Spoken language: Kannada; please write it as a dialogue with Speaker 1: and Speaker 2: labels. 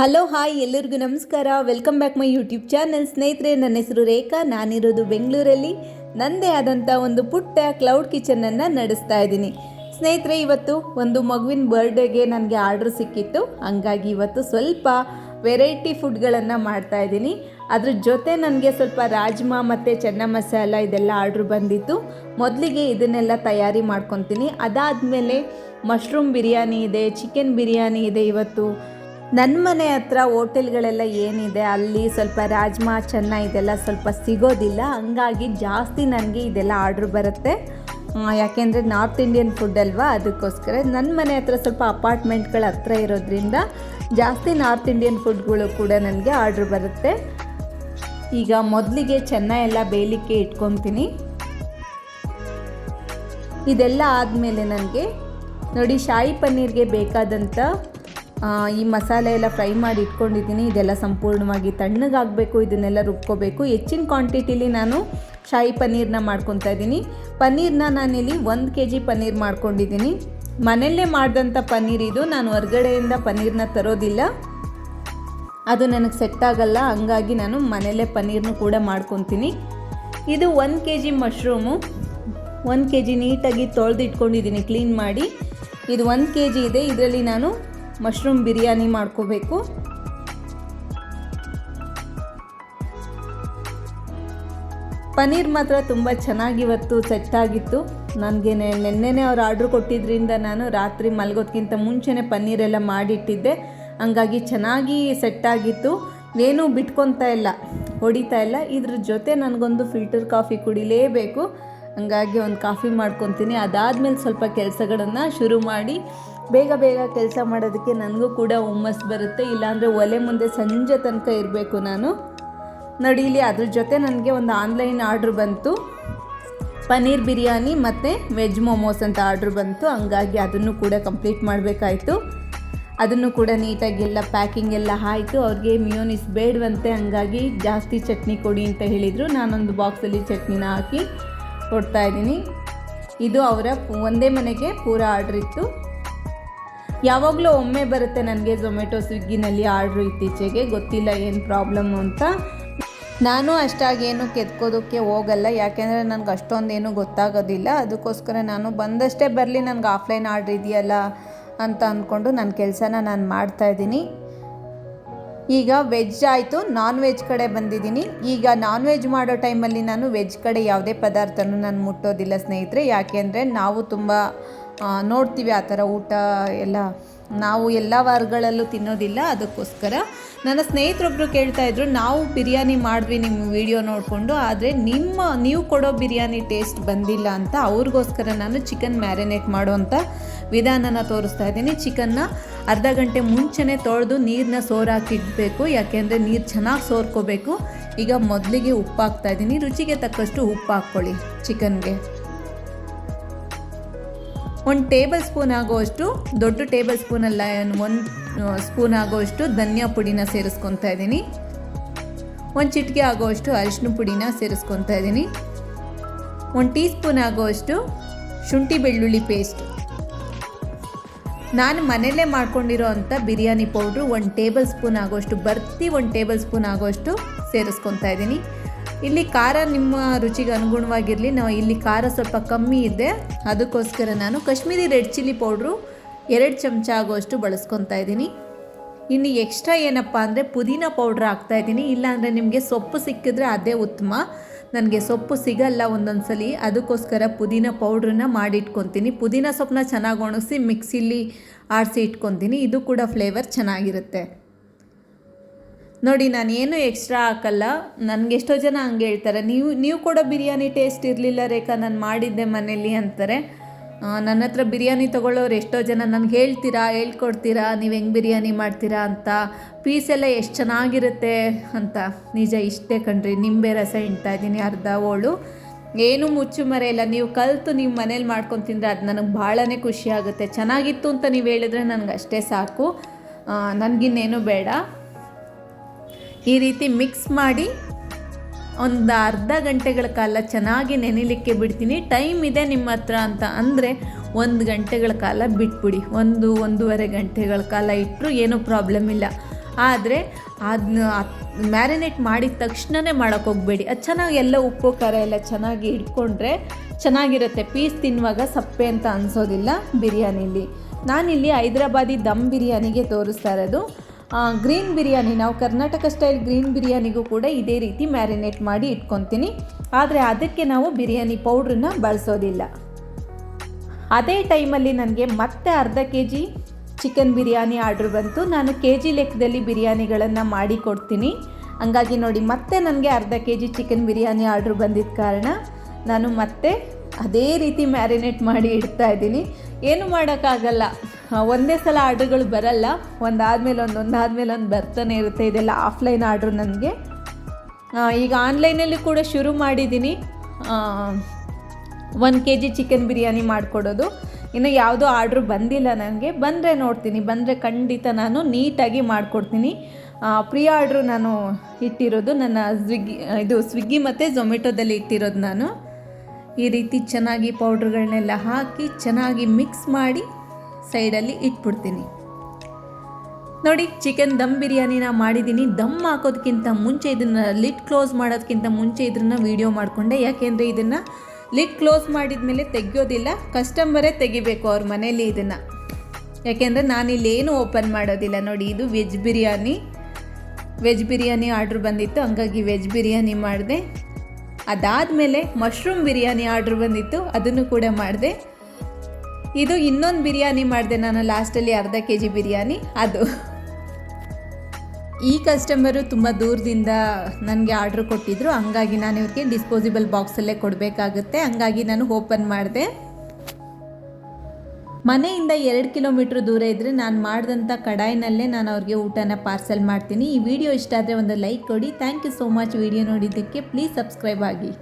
Speaker 1: ಹಲೋ ಹಾಯ್ ಎಲ್ಲರಿಗೂ ನಮಸ್ಕಾರ. Welcome back my YouTube channel ಸ್ನೇಹಿತರೆ, ನನ್ನ ಹೆಸರು ರೇಖಾ. ನಾನಿರೋದು ಬೆಂಗಳೂರಲ್ಲಿ. ನನ್ನದೇ ಆದಂಥ ಒಂದು ಪುಟ್ಟ ಕ್ಲೌಡ್ ಕಿಚನನ್ನು ನಡೆಸ್ತಾ ಇದ್ದೀನಿ. ಸ್ನೇಹಿತರೆ, ಇವತ್ತು ಒಂದು ಮಗುವಿನ ಬರ್ಡೇಗೆ ನನಗೆ ಆರ್ಡ್ರ್ ಸಿಕ್ಕಿತ್ತು. ಹಂಗಾಗಿ ಇವತ್ತು ಸ್ವಲ್ಪ ವೆರೈಟಿ ಫುಡ್ಗಳನ್ನು ಮಾಡ್ತಾ ಇದ್ದೀನಿ. ಅದ್ರ ಜೊತೆ ನನಗೆ ಸ್ವಲ್ಪ ರಾಜ್ಮಾ ಮತ್ತು ಚೆನ್ನ ಮಸಾಲ ಇದೆಲ್ಲ ಆರ್ಡ್ರ್ ಬಂದಿತ್ತು. ಮೊದಲಿಗೆ ಇದನ್ನೆಲ್ಲ ತಯಾರಿ ಮಾಡ್ಕೊತೀನಿ. ಅದಾದಮೇಲೆ ಮಶ್ರೂಮ್ ಬಿರಿಯಾನಿ ಇದೆ ಚಿಕನ್ ಬಿರಿಯಾನಿ ಇದೆ ಇವತ್ತು. ನನ್ನ ಮನೆ ಹತ್ರ ಹೋಟೆಲ್ಗಳೆಲ್ಲ ಏನಿದೆ, ಅಲ್ಲಿ ಸ್ವಲ್ಪ ರಾಜ್ಮಾ, ಚೆನ್ನ ಇದೆಲ್ಲ ಸ್ವಲ್ಪ ಸಿಗೋದಿಲ್ಲ. ಹಂಗಾಗಿ ಜಾಸ್ತಿ ನನಗೆ ಇದೆಲ್ಲ ಆರ್ಡ್ರ್ ಬರುತ್ತೆ. ಯಾಕೆಂದರೆ ನಾರ್ತ್ ಇಂಡಿಯನ್ ಫುಡ್ ಅಲ್ವಾ, ಅದಕ್ಕೋಸ್ಕರ ನನ್ನ ಮನೆ ಹತ್ರ ಸ್ವಲ್ಪ ಅಪಾರ್ಟ್ಮೆಂಟ್ಗಳ ಹತ್ರ ಇರೋದ್ರಿಂದ ಜಾಸ್ತಿ ನಾರ್ತ್ ಇಂಡಿಯನ್ ಫುಡ್ಗಳು ಕೂಡ ನನಗೆ ಆರ್ಡ್ರ್ ಬರುತ್ತೆ. ಈಗ ಮೊದಲಿಗೆ ಚೆನ್ನ ಎಲ್ಲ ಬೇಯಲಿಕ್ಕೆ ಇಟ್ಕೊತೀನಿ. ಇದೆಲ್ಲ ಆದಮೇಲೆ ನನಗೆ ನೋಡಿ ಶಾಹಿ ಪನ್ನೀರ್ಗೆ ಬೇಕಾದಂಥ ಈ ಮಸಾಲೆ ಎಲ್ಲ ಫ್ರೈ ಮಾಡಿ ಇಟ್ಕೊಂಡಿದ್ದೀನಿ. ಇದೆಲ್ಲ ಸಂಪೂರ್ಣವಾಗಿ ತಣ್ಣಗಾಗಬೇಕು. ಇದನ್ನೆಲ್ಲ ರುಬ್ಕೋಬೇಕು. ಹೆಚ್ಚಿನ ಕ್ವಾಂಟಿಟಿಲಿ ನಾನು ಶಾಹಿ ಪನ್ನೀರ್ನ ಮಾಡ್ಕೊತಾ ಇದ್ದೀನಿ. ಪನ್ನೀರ್ನ ನಾನಿಲ್ಲಿ ಒಂದು ಕೆ ಜಿ ಪನ್ನೀರ್ ಮಾಡ್ಕೊಂಡಿದ್ದೀನಿ. ಮನೆಯಲ್ಲೇ ಮಾಡಿದಂಥ ಪನ್ನೀರ್ ಇದು. ನಾನು ಹೊರಗಡೆಯಿಂದ ಪನ್ನೀರ್ನ ತರೋದಿಲ್ಲ. ಅದು ನನಗೆ ಸೆಟ್ ಆಗಲ್ಲ. ಹಂಗಾಗಿ ನಾನು ಮನೆಯಲ್ಲೇ ಪನ್ನೀರ್ನು ಕೂಡ ಮಾಡ್ಕೊತೀನಿ. ಇದು ಒಂದು ಕೆ ಜಿ ಮಶ್ರೂಮು. ಒಂದು ಕೆ ಜಿ ನೀಟಾಗಿ ತೊಳೆದಿಟ್ಕೊಂಡಿದ್ದೀನಿ. ಕ್ಲೀನ್ ಮಾಡಿ. ಇದು ಒಂದು ಕೆ ಜಿ ಇದೆ. ಇದರಲ್ಲಿ ನಾನು ಮಶ್ರೂಮ್ ಬಿರಿಯಾನಿ ಮಾಡ್ಕೋಬೇಕು. ಪನ್ನೀರ್ ಮಾತ್ರ ತುಂಬ ಚೆನ್ನಾಗಿವತ್ತು ಸೆಟ್ ಆಗಿತ್ತು. ನನಗೆ ನೆನ್ನೆನೇ ಅವ್ರು ಆರ್ಡ್ರ್ ಕೊಟ್ಟಿದ್ದರಿಂದ ನಾನು ರಾತ್ರಿ ಮಲಗೋದ್ಕಿಂತ ಮುಂಚೆನೇ ಪನ್ನೀರೆಲ್ಲ ಮಾಡಿಟ್ಟಿದ್ದೆ. ಹಂಗಾಗಿ ಚೆನ್ನಾಗಿ ಸೆಟ್ ಆಗಿತ್ತು. ಏನೂ ಬಿಟ್ಕೊತಾ ಇಲ್ಲ, ಹೊಡಿತಾ ಇಲ್ಲ. ಇದ್ರ ಜೊತೆ ನನಗೊಂದು ಫಿಲ್ಟರ್ ಕಾಫಿ ಕುಡಿಲೇಬೇಕು. ಹಂಗಾಗಿ ಒಂದು ಕಾಫಿ ಮಾಡ್ಕೊತೀನಿ. ಅದಾದಮೇಲೆ ಸ್ವಲ್ಪ ಕೆಲಸಗಳನ್ನು ಶುರು ಮಾಡಿ ಬೇಗ ಬೇಗ ಕೆಲಸ ಮಾಡೋದಕ್ಕೆ ನನಗೂ ಕೂಡ ಹುಮ್ಮಸ್ಸು ಬರುತ್ತೆ. ಇಲ್ಲಾಂದರೆ ಒಲೆ ಮುಂದೆ ಸಂಜೆ ತನಕ ಇರಬೇಕು ನಾನು. ನಡೀಲಿ ಅದ್ರ ಜೊತೆ ನನಗೆ ಒಂದು ಆನ್ಲೈನ್ ಆರ್ಡ್ರ್ ಬಂತು. ಪನ್ನೀರ್ ಬಿರಿಯಾನಿ ಮತ್ತು ವೆಜ್ ಮೋಮೋಸ್ ಅಂತ ಆರ್ಡ್ರ್ ಬಂತು. ಹಂಗಾಗಿ ಅದನ್ನು ಕೂಡ ಕಂಪ್ಲೀಟ್ ಮಾಡಬೇಕಾಯಿತು. ಅದನ್ನು ಕೂಡ ನೀಟಾಗಿ ಎಲ್ಲ ಪ್ಯಾಕಿಂಗ್ ಎಲ್ಲ ಆಯಿತು. ಅವ್ರಿಗೆ ಮಿಯೋನಿಸ್ ಬೇಡವಂತೆ, ಹಂಗಾಗಿ ಜಾಸ್ತಿ ಚಟ್ನಿ ಕೊಡಿ ಅಂತ ಹೇಳಿದರು. ನಾನೊಂದು ಬಾಕ್ಸಲ್ಲಿ ಚಟ್ನಿನ ಹಾಕಿ ಕೊಡ್ತಾಯಿದ್ದೀನಿ ಇದು ಅವರ ಒಂದೇ ಮನೆಗೆ ಪೂರ ಆರ್ಡ್ರ್ ಇತ್ತು ಯಾವಾಗಲೂ ಒಮ್ಮೆ ಬರುತ್ತೆ ನನಗೆ ಝೊಮ್ಯಾಟೊ ಸ್ವಿಗ್ಗಿನಲ್ಲಿ ಆರ್ಡ್ರು ಇತ್ತೀಚೆಗೆ. ಗೊತ್ತಿಲ್ಲ ಏನು ಪ್ರಾಬ್ಲಮ್ಮು ಅಂತ. ನಾನು ಅಷ್ಟಾಗೇನು ಕೆತ್ಕೋದಕ್ಕೆ ಹೋಗಲ್ಲ. ಯಾಕೆಂದರೆ ನನಗೆ ಅಷ್ಟೊಂದೇನು ಗೊತ್ತಾಗೋದಿಲ್ಲ. ಅದಕ್ಕೋಸ್ಕರ ನಾನು ಬಂದಷ್ಟೇ ಬರಲಿ, ನನಗೆ ಆಫ್ಲೈನ್ ಆರ್ಡ್ರ್ ಇದೆಯಲ್ಲ ಅಂತ ಅಂದ್ಕೊಂಡು ನನ್ನ ಕೆಲಸನ ನಾನು ಮಾಡ್ತಾಯಿದ್ದೀನಿ ಈಗ ವೆಜ್ ಆಯಿತು ನಾನ್ ವೆಜ್ ಕಡೆ ಬಂದಿದ್ದೀನಿ. ಈಗ ನಾನ್ ವೆಜ್ ಮಾಡೋ ಟೈಮಲ್ಲಿ ನಾನು ವೆಜ್ ಕಡೆ ಯಾವುದೇ ಪದಾರ್ಥನೂ ನಾನು ಮುಟ್ಟೋದಿಲ್ಲ ಸ್ನೇಹಿತರೆ. ಯಾಕೆಂದರೆ ನಾವು ತುಂಬ ನೋಡ್ತೀವಿ ಆ ಥರ ಊಟ ಎಲ್ಲ. ನಾವು ಎಲ್ಲ ವಾರಗಳಲ್ಲೂ ತಿನ್ನೋದಿಲ್ಲ, ಅದಕ್ಕೋಸ್ಕರ. ನನ್ನ ಸ್ನೇಹಿತರೊಬ್ಬರು ಕೇಳ್ತಾ ಇದ್ರು, ನಾವು ಬಿರಿಯಾನಿ ಮಾಡಿದ್ವಿ ನಿಮ್ಮ ವಿಡಿಯೋ ನೋಡಿಕೊಂಡು, ಆದರೆ ನಿಮ್ಮ, ನೀವು ಕೊಡೋ ಬಿರಿಯಾನಿ ಟೇಸ್ಟ್ ಬಂದಿಲ್ಲ ಅಂತ ಅವ್ರಿಗೋಸ್ಕರ ನಾನು ಚಿಕನ್ ಮ್ಯಾರಿನೇಟ್ ಮಾಡುವಂಥ ವಿಧಾನನ ತೋರಿಸ್ತಾ ಇದ್ದೀನಿ. ಚಿಕನ್ನ ಅರ್ಧ ಗಂಟೆ ಮುಂಚೆನೇ ತೊಳೆದು ನೀರನ್ನ ಸೋರಾಕಿಡಬೇಕು, ಯಾಕೆಂದರೆ ನೀರು ಚೆನ್ನಾಗಿ ಸೋರ್ಕೋಬೇಕು. ಈಗ ಮೊದಲಿಗೆ ಉಪ್ಪು ಹಾಕ್ತಾ ಇದ್ದೀನಿ, ರುಚಿಗೆ ತಕ್ಕಷ್ಟು ಉಪ್ಪು ಹಾಕ್ಕೊಳ್ಳಿ ಚಿಕನ್ಗೆ. ಒಂದು ಟೇಬಲ್ ಸ್ಪೂನ್ ಆಗೋಷ್ಟು, ದೊಡ್ಡ ಟೇಬಲ್ ಸ್ಪೂನಲ್ಲ ಒಂದು ಸ್ಪೂನ್ ಆಗೋಷ್ಟು ಧನಿಯಾ ಪುಡಿನ ಸೇರಿಸ್ಕೊತಾ ಇದ್ದೀನಿ. ಒಂದು ಚಿಟಿಕೆ ಆಗೋಷ್ಟು ಅರಿಶಿನ ಪುಡಿನ ಸೇರಿಸ್ಕೊತಾ ಇದ್ದೀನಿ. ಒಂದು ಟೀ ಸ್ಪೂನ್ ಆಗೋಷ್ಟು ಶುಂಠಿ ಬೆಳ್ಳುಳ್ಳಿ ಪೇಸ್ಟ್. ನಾನು ಮನೆಯಲ್ಲೇ ಮಾಡ್ಕೊಂಡಿರೋ ಅಂಥ ಬಿರಿಯಾನಿ ಪೌಡ್ರು ಒಂದು ಟೇಬಲ್ ಸ್ಪೂನ್ ಆಗೋಷ್ಟು, ಬರ್ತಿ ಒಂದು ಟೇಬಲ್ ಸ್ಪೂನ್ ಆಗೋಷ್ಟು ಸೇರಿಸ್ಕೊತಾ ಇದ್ದೀನಿ. ಇಲ್ಲಿ ಖಾರ ನಿಮ್ಮ ರುಚಿಗೆ ಅನುಗುಣವಾಗಿರಲಿ. ನಾವು ಇಲ್ಲಿ ಖಾರ ಸ್ವಲ್ಪ ಕಮ್ಮಿ ಇದೆ. ಅದಕ್ಕೋಸ್ಕರ ನಾನು ಕಾಶ್ಮೀರಿ ರೆಡ್ ಚಿಲ್ಲಿ ಪೌಡ್ರು ಎರಡು ಚಮಚ ಆಗೋಷ್ಟು ಬಳಸ್ಕೊತಾ ಇದ್ದೀನಿ. ಇನ್ನು ಎಕ್ಸ್ಟ್ರಾ ಏನಪ್ಪ ಅಂದರೆ ಪುದೀನ ಪೌಡ್ರ್ ಹಾಕ್ತಾಯಿದ್ದೀನಿ ಇಲ್ಲಾಂದರೆ ನಿಮಗೆ ಸೊಪ್ಪು ಸಿಕ್ಕಿದ್ರೆ ಅದೇ ಉತ್ತಮ. ನನಗೆ ಸೊಪ್ಪು ಸಿಗಲ್ಲ ಒಂದೊಂದು ಸಲ ಅದಕ್ಕೋಸ್ಕರ ಪುದೀನ ಪೌಡ್ರನ್ನ ಮಾಡಿಟ್ಕೊತೀನಿ. ಪುದೀನ ಸೊಪ್ಪನ್ನ ಚೆನ್ನಾಗಿ ಒಣಗಿಸಿ ಮಿಕ್ಸಿಲಿ ಆಡಿಸಿ ಇಟ್ಕೊತೀನಿ. ಇದು ಕೂಡ ಫ್ಲೇವರ್ ಚೆನ್ನಾಗಿರುತ್ತೆ. ನೋಡಿ ನಾನು ಏನು ಎಕ್ಸ್ಟ್ರಾ ಹಾಕಲ್ಲ. ನನಗೆ ಎಷ್ಟೋ ಜನ ಹಂಗೆ ಹೇಳ್ತಾರೆ. ನೀವು ನೀವು ಕೂಡ ಬಿರಿಯಾನಿ ಟೇಸ್ಟ್ ಇರಲಿಲ್ಲ ರೇಖಾ, ನಾನು ಮಾಡಿದ್ದೆ ಮನೇಲಿ ಅಂತಾರೆ. ನನ್ನ ಹತ್ರ ಬಿರಿಯಾನಿ ತೊಗೊಳ್ಳೋರು ಎಷ್ಟೋ ಜನ ನನಗೆ ಹೇಳ್ತೀರಾ, ಹೇಳ್ಕೊಡ್ತೀರಾ, ನೀವು ಹೆಂಗೆ ಬಿರಿಯಾನಿ ಮಾಡ್ತೀರಾ ಅಂತ. ಪೀಸ್ ಎಲ್ಲ ಎಷ್ಟು ಚೆನ್ನಾಗಿರುತ್ತೆ ಅಂತ. ನಿಜ ಇಷ್ಟೇ ಕಣ್ರಿ, ನಿಂಬೆ ರಸ ಹಿಂಟಾ ಇದ್ದೀನಿ, ಅರ್ಧ ಓಳು. ಏನು ಮುಚ್ಚು ಮರೆ ಇಲ್ಲ. ನೀವು ಕಲಿತು ನೀವು ಮನೇಲಿ ಮಾಡ್ಕೊಂಡು ತಿಂದರೆ ಅದು ನನಗೆ ಭಾಳನೇ ಖುಷಿ ಆಗುತ್ತೆ. ಚೆನ್ನಾಗಿತ್ತು ಅಂತ ನೀವು ಹೇಳಿದ್ರೆ ನನಗೆ ಅಷ್ಟೇ ಸಾಕು ನನಗಿನ್ನೇನು ಬೇಡ. ಈ ರೀತಿ ಮಿಕ್ಸ್ ಮಾಡಿ ಒಂದು ಅರ್ಧ ಗಂಟೆಗಳ ಕಾಲ ಚೆನ್ನಾಗಿ ನೆನೆಲಿಕ್ಕೆ ಬಿಡ್ತೀನಿ. ಟೈಮ್ ಇದೆ ನಿಮ್ಮ ಹತ್ರ ಅಂತ ಅಂದರೆ ಒಂದು ಗಂಟೆಗಳ ಕಾಲ ಬಿಟ್ಬಿಡಿ. ಒಂದು ಒಂದೂವರೆ ಗಂಟೆಗಳ ಕಾಲ ಇಟ್ಟರು ಏನೂ ಪ್ರಾಬ್ಲಮ್ ಇಲ್ಲ. ಆದರೆ ಅದನ್ನ ಮ್ಯಾರಿನೇಟ್ ಮಾಡಿದ ತಕ್ಷಣವೇ ಹೋಗಬೇಡಿ. ಅದು ಚೆನ್ನಾಗಿ ಎಲ್ಲ ಉಪ್ಪು, ಖಾರ ಎಲ್ಲ ಚೆನ್ನಾಗಿ ಇಟ್ಕೊಂಡ್ರೆ ಚೆನ್ನಾಗಿರುತ್ತೆ. ಪೀಸ್ ತಿನ್ನುವಾಗ ಸಪ್ಪೆ ಅಂತ ಅನಿಸೋದಿಲ್ಲ ಬಿರಿಯಾನಿಲಿ. ನಾನಿಲ್ಲಿ ಹೈದ್ರಾಬಾದಿ ದಮ್ ಬಿರಿಯಾನಿಗೆ ತೋರಿಸ್ತಾ ಇರೋದು. ಗ್ರೀನ್ ಬಿರಿಯಾನಿ, ನಾವು ಕರ್ನಾಟಕ ಸ್ಟೈಲ್ ಗ್ರೀನ್ ಬಿರಿಯಾನಿಗೂ ಕೂಡ ಇದೇ ರೀತಿ ಮ್ಯಾರಿನೇಟ್ ಮಾಡಿ ಇಟ್ಕೊತೀನಿ. ಆದರೆ ಅದಕ್ಕೆ ನಾವು ಬಿರಿಯಾನಿ ಪೌಡ್ರನ್ನ ಬಳಸೋದಿಲ್ಲ. ಅದೇ ಟೈಮಲ್ಲಿ ನನಗೆ ಮತ್ತೆ ಅರ್ಧ K G chicken biryani order ಬಂತು. ನಾನು ಕೆ ಜಿ ಲೆಕ್ಕದಲ್ಲಿ ಬಿರಿಯಾನಿಗಳನ್ನು ಮಾಡಿ ಕೊಡ್ತೀನಿ. ಹಂಗಾಗಿ ನೋಡಿ, ಮತ್ತೆ ನನಗೆ ಅರ್ಧ K G chicken biryani order ಬಂದಿದ್ದ ಕಾರಣ ನಾನು ಮತ್ತೆ ಅದೇ ರೀತಿ ಮ್ಯಾರಿನೇಟ್ ಮಾಡಿ ಇಡ್ತಾ ಇದ್ದೀನಿ. ಏನು ಮಾಡೋಕ್ಕಾಗಲ್ಲ. ಒಂದೇ ಸಲ ಆರ್ಡ್ರ್ಗಳು ಬರಲ್ಲ. ಒಂದಾದ್ಮೇಲೆ ಒಂದು ಒಂದಾದ್ಮೇಲೆ ಒಂದು ಬರ್ತಾನೆ ಇರುತ್ತೆ. ಇದೆಲ್ಲ ಆಫ್ಲೈನ್ ಆರ್ಡ್ರು ನನಗೆ. ಈಗ ಆನ್ಲೈನಲ್ಲಿ ಕೂಡ ಶುರು ಮಾಡಿದ್ದೀನಿ. One K G chicken biryani ಮಾಡಿಕೊಡೋದು. ಇನ್ನು ಯಾವುದೋ ಆರ್ಡ್ರು ಬಂದಿಲ್ಲ ನನಗೆ. ಬಂದರೆ ನೋಡ್ತೀನಿ. ಬಂದರೆ ಖಂಡಿತ ನಾನು ನೀಟಾಗಿ ಮಾಡಿಕೊಡ್ತೀನಿ. ಪ್ರೀ ಆರ್ಡ್ರು ನಾನು ಇಟ್ಟಿರೋದು ನನ್ನ ಸ್ವಿಗ್ಗಿ ಇದು ಸ್ವಿಗ್ಗಿ ಮತ್ತು ಝೊಮೆಟೊದಲ್ಲಿ ಇಟ್ಟಿರೋದು ನಾನು. ಈ ರೀತಿ ಚೆನ್ನಾಗಿ ಪೌಡ್ರ್ಗಳನ್ನೆಲ್ಲ ಹಾಕಿ ಚೆನ್ನಾಗಿ ಮಿಕ್ಸ್ ಮಾಡಿ ಸೈಡಲ್ಲಿ ಇಟ್ಬಿಡ್ತೀನಿ. ನೋಡಿ, ಚಿಕನ್ ದಮ್ ಬಿರಿಯಾನಿನ ಮಾಡಿದ್ದೀನಿ. ದಮ್ ಹಾಕೋದಕ್ಕಿಂತ ಮುಂಚೆ ಇದನ್ನು ಲಿಡ್ ಕ್ಲೋಸ್ ಮಾಡೋದಕ್ಕಿಂತ ಮುಂಚೆ ಇದನ್ನು ವೀಡಿಯೋ ಮಾಡಿಕೊಂಡೆ. ಯಾಕೆಂದರೆ ಇದನ್ನು ಲಿಡ್ ಕ್ಲೋಸ್ ಮಾಡಿದ ಮೇಲೆ ತೆಗಿಯೋದಿಲ್ಲ, ಕಸ್ಟಮರೇ ತೆಗಿಬೇಕು ಅವ್ರ ಮನೇಲಿ ಇದನ್ನು. ಯಾಕೆಂದರೆ ನಾನಿಲ್ಲಿ ಏನು ಓಪನ್ ಮಾಡೋದಿಲ್ಲ. ನೋಡಿ, ಇದು veg biryani. Veg biryani order ಬಂದಿತ್ತು, ಹಂಗಾಗಿ ವೆಜ್ ಬಿರಿಯಾನಿ ಮಾಡಿದೆ. ಅದಾದಮೇಲೆ ಮಶ್ರೂಮ್ ಬಿರಿಯಾನಿ ಆರ್ಡ್ರ್ ಬಂದಿತ್ತು, ಅದನ್ನು ಕೂಡ ಮಾಡಿದೆ. ಇದು ಇನ್ನೊಂದು ಬಿರಿಯಾನಿ ಮಾಡಿದೆ ನಾನು ಲಾಸ್ಟಲ್ಲಿ ಅರ್ಧ ಕೆ ಜಿ ಬಿರಿಯಾನಿ, ಅದು. ಈ ಕಸ್ಟಮರು ತುಂಬ ದೂರದಿಂದ ನನಗೆ ಆರ್ಡ್ರ್ ಕೊಟ್ಟಿದ್ರು, ಹಂಗಾಗಿ ನಾನು ಇವ್ರಿಗೆ ಡಿಸ್ಪೋಸಿಬಲ್ ಬಾಕ್ಸಲ್ಲೇ ಕೊಡಬೇಕಾಗುತ್ತೆ, ಹಂಗಾಗಿ ನಾನು ಓಪನ್ ಮಾಡಿದೆ. ಮನೆಯಿಂದ ಎರಡು ಕಿಲೋಮೀಟ್ರ್ ದೂರ ಇದ್ದರೆ ನಾನು ಮಾಡಿದಂಥ ಕಡಾಯಿನಲ್ಲೇ ನಾನು ಅವ್ರಿಗೆ ಊಟನ ಪಾರ್ಸೆಲ್ ಮಾಡ್ತೀನಿ. ಈ ವಿಡಿಯೋ ಇಷ್ಟ ಆದರೆ ಒಂದು ಲೈಕ್ ಕೊಡಿ. Thank you so much. Video ನೋಡಿದ್ದಕ್ಕೆ ಪ್ಲೀಸ್ ಸಬ್ಸ್ಕ್ರೈಬ್ ಆಗಿ.